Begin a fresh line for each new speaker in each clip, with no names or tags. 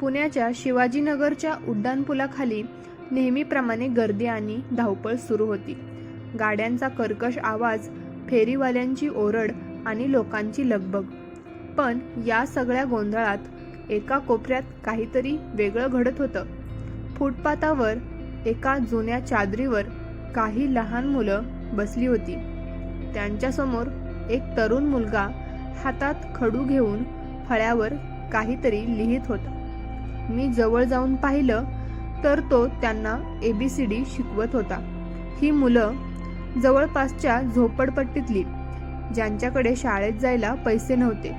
पुण्याच्या शिवाजीनगरच्या उड्डाणपुलाखाली नेहमीप्रमाणे गर्दी आणि धावपळ सुरू होती. गाड्यांचा कर्कश आवाज फेरीवाल्यांची ओरड आणि लोकांची लगबग. पण या सगळ्या गोंधळात एका कोपऱ्यात काहीतरी वेगळं घडत होतं. फुटपाथावर एका जुन्या चादरीवर काही लहान मुलं बसली होती. त्यांच्यासमोर एक तरुण मुलगा हातात खडू घेऊन फळ्यावर काहीतरी लिहित होता. मी जवळ जाऊन पाहिलं तर तो त्यांना एबीसीडी शिकवत होता. ही मुलं जवळपासच्या झोपडपट्टीतली ज्यांच्याकडे शाळेत जायला पैसे नव्हते.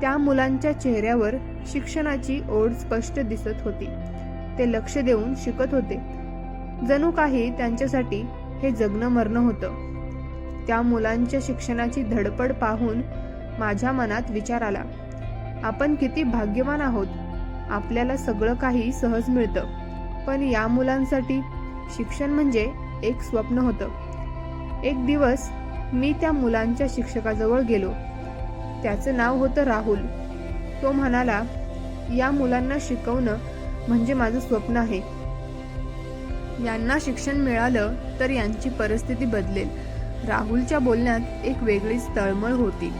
त्या मुलांच्या चेहऱ्यावर शिक्षणाची ओढ स्पष्ट दिसत होती. ते लक्ष देऊन शिकत होते. जणू काही त्यांच्यासाठी हे जगणं मरणं होतं. त्या मुलांच्या शिक्षणाची धडपड पाहून माझ्या मनात विचार आला. आपण किती भाग्यवान आहोत. आपल्याला सगळं काही सहज मिळतं. पण या मुलांसाठी शिक्षण म्हणजे एक स्वप्न होतं. एक दिवस मी त्या मुलांच्या शिक्षकाजवळ गेलो. त्याचं नाव होतं राहुल. तो म्हणाला या मुलांना शिकवणं म्हणजे माझं स्वप्न आहे. यांना शिक्षण मिळालं तर यांची परिस्थिती बदलेल. राहुलच्या बोलण्यात एक वेगळीच तळमळ होती.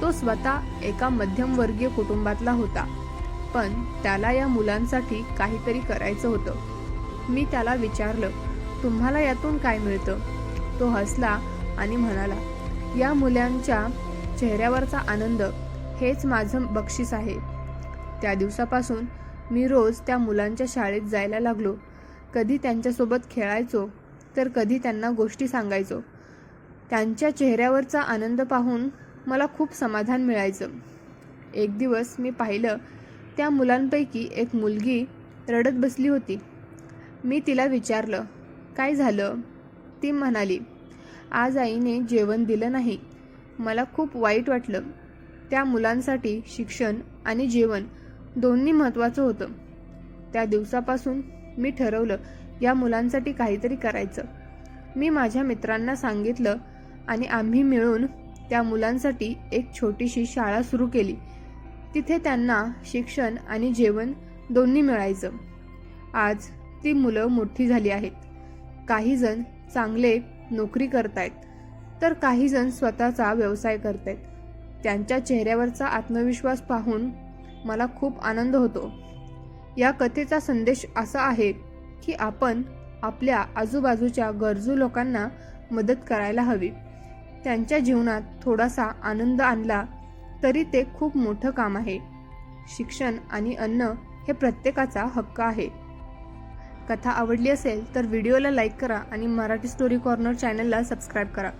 तो स्वतः एका मध्यमवर्गीय कुटुंबातला होता. पण त्याला या मुलांसाठी काहीतरी करायचं होतं. मी त्याला विचारलं तुम्हाला यातून काय मिळतं? तो हसला आणि म्हणाला या मुलांच्या चेहऱ्यावरचा आनंद हेच माझं बक्षीस आहे. त्या दिवसापासून मी रोज त्या मुलांच्या शाळेत जायला लागलो. कधी त्यांच्यासोबत खेळायचो तर कधी त्यांना गोष्टी सांगायचो. त्यांच्या चेहऱ्यावरचा आनंद पाहून मला खूप समाधान मिळायचं. एक दिवस मी पाहिलं त्या मुलांपैकी एक मुलगी रडत बसली होती. मी तिला विचारलं काय झालं? ती म्हणाली आज आईने जेवण दिलं नाही. मला खूप वाईट वाटलं. त्या मुलांसाठी शिक्षण आणि जेवण दोन्ही महत्त्वाचं होतं. त्या दिवसापासून मी ठरवलं या मुलांसाठी काहीतरी करायचं. मी माझ्या मित्रांना सांगितलं आणि आम्ही मिळून त्या मुलांसाठी एक छोटीशी शाळा सुरू केली. तिथे त्यांना शिक्षण आणि जेवण दोन्ही मिळायचं. आज ती मुलं मोठी झाली आहेत. काही जण चांगले नोकरी करतायत. तर काही जण स्वतःचा व्यवसाय करतायत. त्यांच्या चेहऱ्यावरचा आत्मविश्वास पाहून मला खूप आनंद होतो. या कथेचा संदेश असा आहे की आपण आपल्या आजूबाजूच्या गरजू लोकांना मदत करायला हवी. त्यांच्या जीवनात थोडासा आनंद आणला तरी ते खूप मोठं काम आहे. शिक्षण आणि अन्न हे प्रत्येकाचा हक्क आहे. कथा आवडली असेल तर व्हिडिओला लाईक करा आणि मराठी स्टोरी कॉर्नर चॅनलला सबस्क्राईब करा.